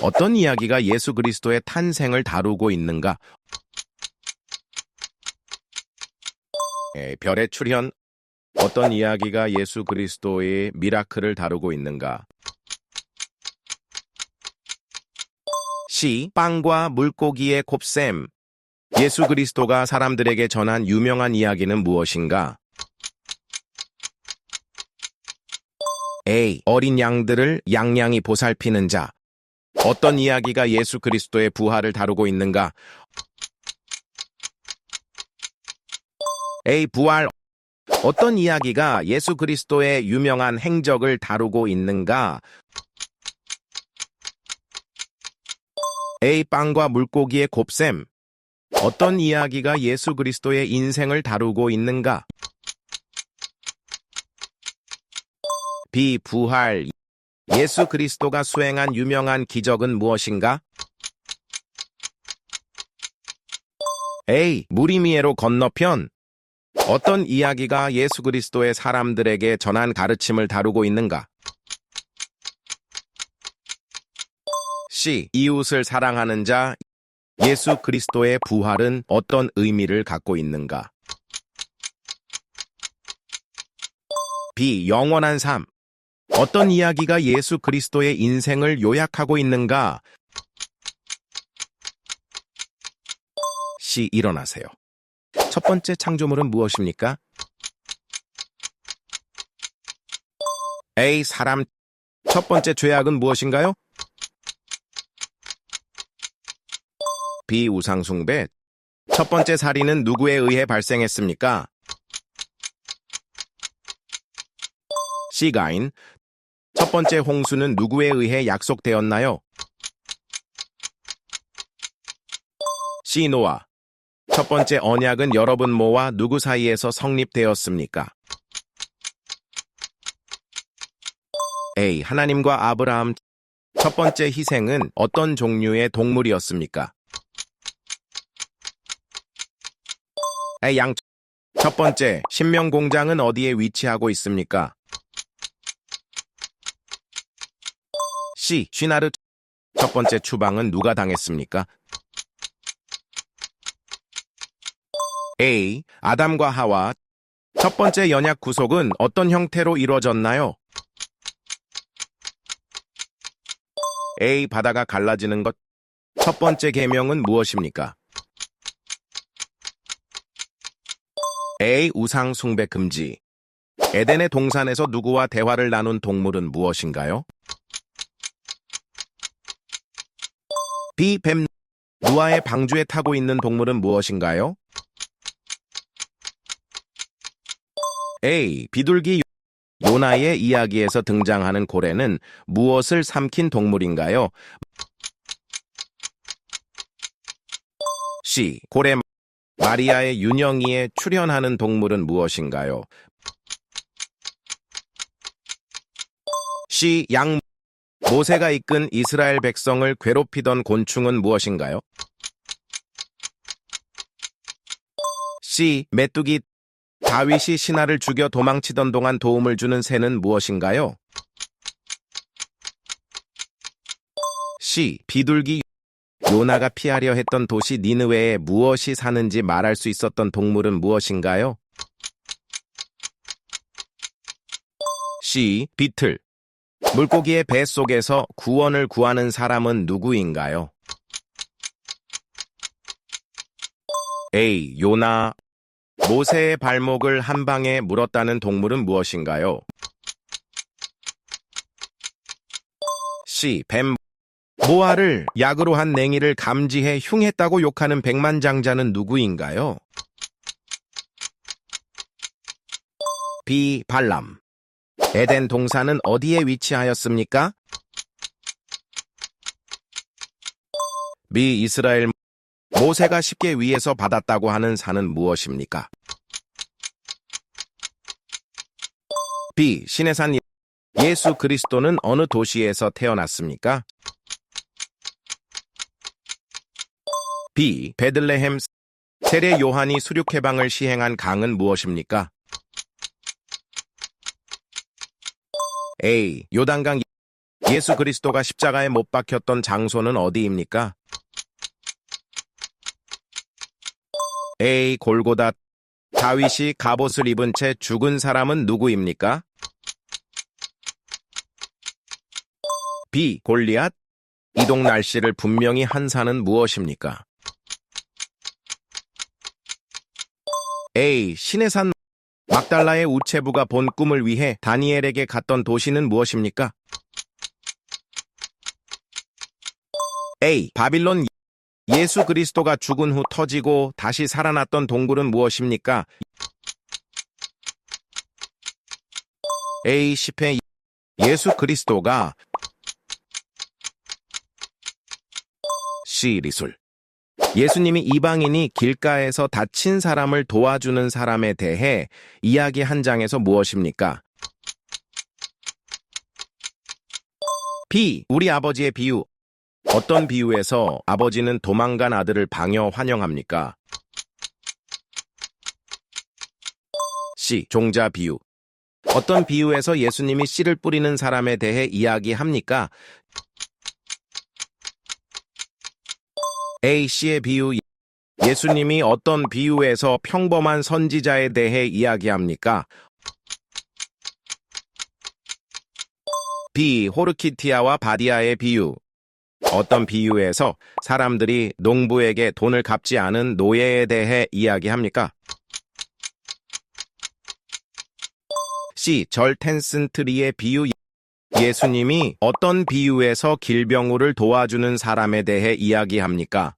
어떤 이야기가 예수 그리스도의 탄생을 다루고 있는가? 에, 별의 출현. 어떤 이야기가 예수 그리스도의 미라클을 다루고 있는가? 시, 빵과 물고기의 곱셈. 예수 그리스도가 사람들에게 전한 유명한 이야기는 무엇인가? A. 어린 양들을 양양이 보살피는 자. 어떤 이야기가 예수 그리스도의 부활을 다루고 있는가? A. 부활. 어떤 이야기가 예수 그리스도의 유명한 행적을 다루고 있는가? A. 빵과 물고기의 곱셈. 어떤 이야기가 예수 그리스도의 인생을 다루고 있는가? B. 부활. 예수 그리스도가 수행한 유명한 기적은 무엇인가? A. 무리미에로 건너편. 어떤 이야기가 예수 그리스도의 사람들에게 전한 가르침을 다루고 있는가? C. 이웃을 사랑하는 자. 예수 그리스도의 부활은 어떤 의미를 갖고 있는가? B. 영원한 삶. 어떤 이야기가 예수 그리스도의 인생을 요약하고 있는가? C. 일어나세요. 첫 번째 창조물은 무엇입니까? A. 사람. 첫 번째 죄악은 무엇인가요? B. 우상숭배. 첫 번째 살인은 누구에 의해 발생했습니까? C. 가인. 첫 번째 홍수는 누구에 의해 약속되었나요? C. 노아. 첫 번째 언약은 여러분 모와 누구 사이에서 성립되었습니까? A. 하나님과 아브라함. 첫 번째 희생은 어떤 종류의 동물이었습니까? A. 양. 첫 번째, 신명 공장은 어디에 위치하고 있습니까? C. 쉬나르. 첫 번째 추방은 누가 당했습니까? A. 아담과 하와. 첫 번째 연약 구속은 어떤 형태로 이루어졌나요? A. 바다가 갈라지는 것. 첫 번째 계명은 무엇입니까? A. 우상 숭배 금지. 에덴의 동산에서 누구와 대화를 나눈 동물은 무엇인가요? B. 뱀. 누아의 방주에 타고 있는 동물은 무엇인가요? A. 비둘기. 요나의 이야기에서 등장하는 고래는 무엇을 삼킨 동물인가요? C. 고래. 마리아의 윤영이에 출연하는 동물은 무엇인가요? C. 양. 모세가 이끈 이스라엘 백성을 괴롭히던 곤충은 무엇인가요? C. 메뚜기. 다윗이 신하를 죽여 도망치던 동안 도움을 주는 새는 무엇인가요? C. 비둘기. 요나가 피하려 했던 도시 니느웨에 무엇이 사는지 말할 수 있었던 동물은 무엇인가요? C. 비틀. 물고기의 배 속에서 구원을 구하는 사람은 누구인가요? A. 요나. 모세의 발목을 한 방에 물었다는 동물은 무엇인가요? C. 뱀. 모아를 약으로 한 냉이를 감지해 흉했다고 욕하는 백만장자는 누구인가요? B. 발람. 에덴 동산은 어디에 위치하였습니까? B. 이스라엘 모세가 쉽게 위에서 받았다고 하는 산은 무엇입니까? B. 신의 산 예수 그리스도는 어느 도시에서 태어났습니까? B. 베들레헴 세례 요한이 수륙 해방을 시행한 강은 무엇입니까? A. 요단강 예수 그리스도가 십자가에 못 박혔던 장소는 어디입니까? A. 골고다 다윗이 갑옷을 입은 채 죽은 사람은 누구입니까? B. 골리앗 이동 날씨를 분명히 한 산은 무엇입니까? A. 신의 산 막달라의 우체부가 본 꿈을 위해 다니엘에게 갔던 도시는 무엇입니까? A. 바빌론 예수 그리스도가 죽은 후 터지고 다시 살아났던 동굴은 무엇입니까? A. 10회 예수 그리스도가 C. 리술 예수님이 이방인이 길가에서 다친 사람을 도와주는 사람에 대해 이야기 한 장에서 무엇입니까? B. 우리 아버지의 비유 어떤 비유에서 아버지는 도망간 아들을 방여 환영합니까? C. 종자 비유. 어떤 비유에서 예수님이 씨를 뿌리는 사람에 대해 이야기합니까? A. C의 비유. 예수님이 어떤 비유에서 평범한 선지자에 대해 이야기합니까? B. 호르키티아와 바디아의 비유. 어떤 비유에서 사람들이 농부에게 돈을 갚지 않은 노예에 대해 이야기합니까? C. 절 텐슨 트리의 비유 예수님이 어떤 비유에서 길병우를 도와주는 사람에 대해 이야기합니까?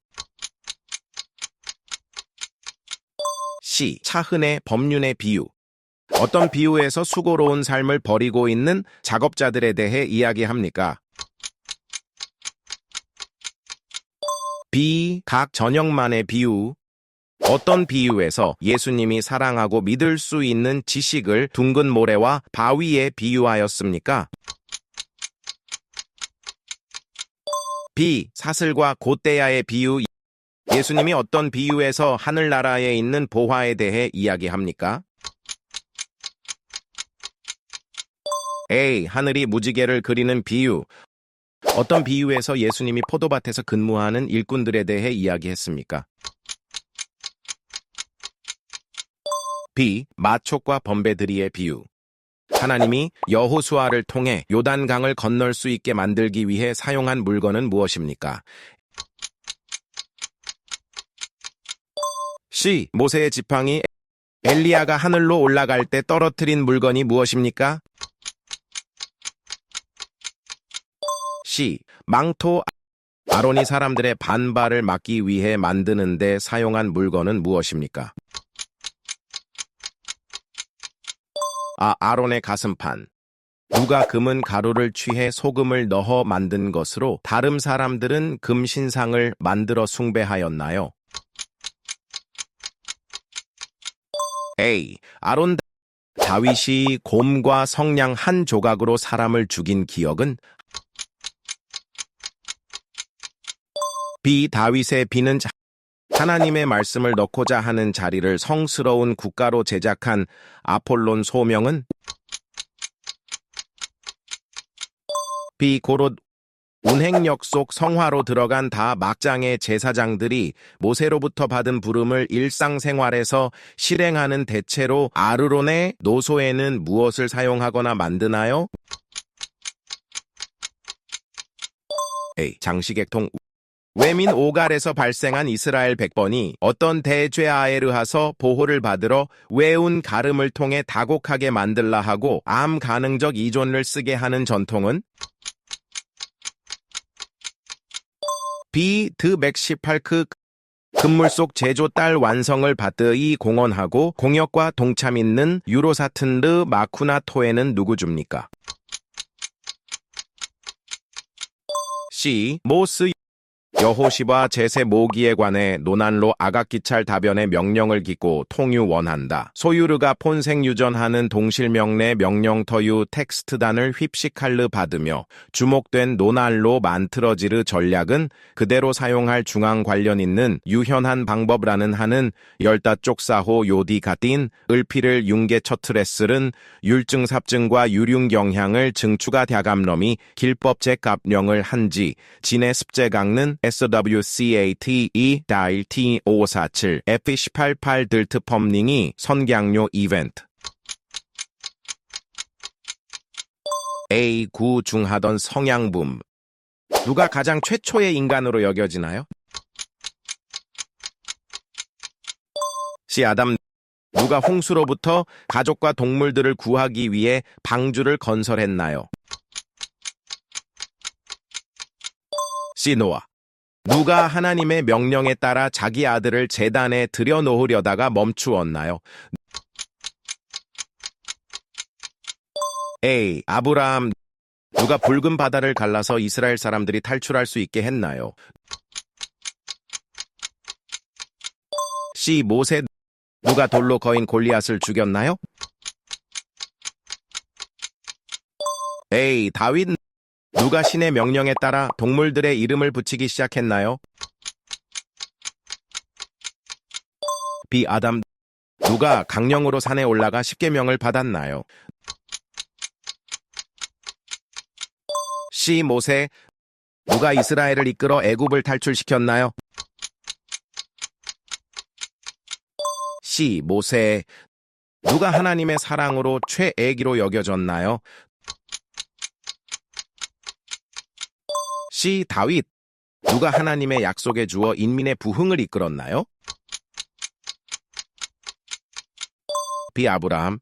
C. 차흔의 법륜의 비유 어떤 비유에서 수고로운 삶을 버리고 있는 작업자들에 대해 이야기합니까? B. 각 저녁만의 비유. 어떤 비유에서 예수님이 사랑하고 믿을 수 있는 지식을 둥근 모래와 바위에 비유하였습니까? B. 사슬과 곧대야의 비유. 예수님이 어떤 비유에서 하늘나라에 있는 보화에 대해 이야기합니까? A. 하늘이 무지개를 그리는 비유. 어떤 비유에서 예수님이 포도밭에서 근무하는 일꾼들에 대해 이야기했습니까? B. 마촉과 범배들이의 비유. 하나님이 여호수아를 통해 요단강을 건널 수 있게 만들기 위해 사용한 물건은 무엇입니까? C. 모세의 지팡이 엘리야가 하늘로 올라갈 때 떨어뜨린 물건이 무엇입니까? C. 망토 아론이 사람들의 반발을 막기 위해 만드는데 사용한 물건은 무엇입니까? 아, 아론의 가슴판. 누가 금은 가루를 취해 소금을 넣어 만든 것으로 다른 사람들은 금 신상을 만들어 숭배하였나요? A. 아론 다윗이 곰과 성냥 한 조각으로 사람을 죽인 기억은 B. 다윗의 비는 자- 하나님의 말씀을 넣고자 하는 자리를 성스러운 국가로 제작한 아폴론 소명은 B. 고롯 운행역 속 성화로 들어간 다 막장의 제사장들이 모세로부터 받은 부름을 일상생활에서 실행하는 대체로 아르론의 노소에는 무엇을 사용하거나 만드나요? A. 장시객통 외민 오갈에서 발생한 이스라엘 백번이 어떤 대죄아에르하서 보호를 받으러 외운 가름을 통해 다곡하게 만들라 하고 암 가능적 이존을 쓰게 하는 전통은 비드 맥시팔크 금물 속 제조 딸 완성을 받드이 공언하고 공역과 동참 있는 유로사튼르 마쿠나토에는 누구 줍니까? C. 모스 여호시바 제세 모기에 관해 노난로 아각기찰 답변의 명령을 기고 통유 원한다. 소유르가 폰생 유전하는 동실명내 명령터유 텍스트단을 휩식할르 받으며 주목된 노난로 만트러지르 전략은 그대로 사용할 중앙 관련 있는 유현한 방법라는 하는 열다 쪽사호 요디 가딘 을피를 융계 처트레스른 율증 삽증과 유륜 경향을 증추가 대감럼이 길법 제 갑령을 한지 진의 습제 강는 SWCATE 다일 T547 F188 들트 펌닝이 선경료 이벤트 A9 중하던 성향붐 누가 가장 최초의 인간으로 여겨지나요? C 아담 누가 홍수로부터 가족과 동물들을 구하기 위해 방주를 건설했나요? C 노아 누가 하나님의 명령에 따라 자기 아들을 재단에 들여놓으려다가 멈추었나요? A. 아브라함 누가 붉은 바다를 갈라서 이스라엘 사람들이 탈출할 수 있게 했나요? C. 모세 누가 돌로 거인 골리앗을 죽였나요? A. 다윗 누가 신의 명령에 따라 동물들의 이름을 붙이기 시작했나요? B. 아담 누가 강령으로 산에 올라가 십계명을 받았나요? C. 모세 누가 이스라엘을 이끌어 애굽을 탈출시켰나요? C. 모세 누가 하나님의 사랑으로 최애기로 여겨졌나요? C. 다윗 누가 하나님의 약속에 주어 인민의 부흥을 이끌었나요? B. 아브라함